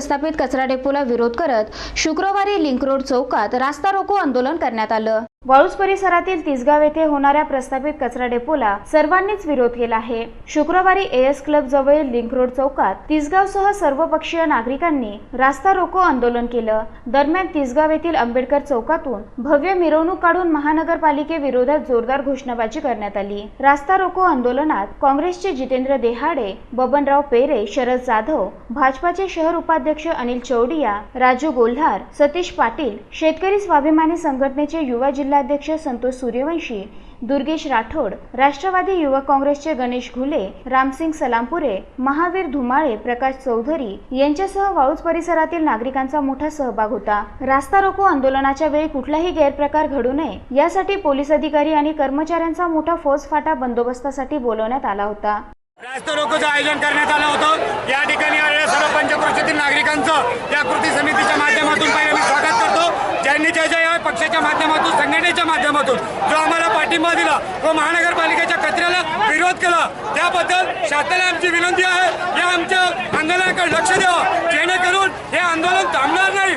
प्रस्थापित कचरा डेपोला विरोध करत शुक्रवारी लिंक रोड चौकात रास्ता रोको आंदोलन करण्यात आलं. वाळूज परिसरातील तिसगाव येथे होणाऱ्या प्रस्तावित कचरा डेपोला सर्वांनीच विरोध केला आहे. शुक्रवारी एएस क्लब जवळील लिंक रोड चौकात तिसगावसह सर्वपक्षीय नागरिकांनी रास्ता रोको आंदोलन केलं. दरम्यान तिसगाव येथील आंबेडकर चौकातून भव्य मिरवणूक काढून महानगरपालिकेविरोधात जोरदार घोषणाबाजी करण्यात आली. रास्ता रोको आंदोलनात काँग्रेसचे जितेंद्र देहाडे बबनराव पेरे शरद जाधव भाजपाचे शहर उपाध्यक्ष अनिल चौडिया राजू गोल्हार सतीश पाटील शेतकरी स्वाभिमानी संघटनेचे युवा जिल्हा जिल्हाध्यक्ष संतोष सूर्यवंशी दुर्गेश राठोड राष्ट्रवादी युवक काँग्रेसचे गणेश घुले रामसिंग सलामपुरे महावीर धुमाळे प्रकाश चौधरी यांच्यासह वाळूज परिसरातील नागरिकांचा मोठा सहभाग होता. रास्ता रोको आंदोलनाच्या वेळी कुठलाही गैरप्रकार घडू नये यासाठी पोलीस अधिकारी आणि कर्मचाऱ्यांचा मोठा फौजफाटा बंदोबस्तासाठी बोलवण्यात आला होता. रास्ता रोकोचं आयोजन करण्यात आलं होतं. या ठिकाणी सर्व पंचक्रोशीतील करतो ज्यांनी या पक्षाच्या माध्यमातून संघटनेच्या माध्यमातून. जो आम्हाला पाठिंबा दिला व महानगरपालिकेच्या कचऱ्याला विरोध केला त्याबद्दल शासनाला आमची विनंती आहे. या आमच्या आंदोलनाकडे लक्ष द्यावं. जेणेकरून हे आंदोलन थांबणार नाही.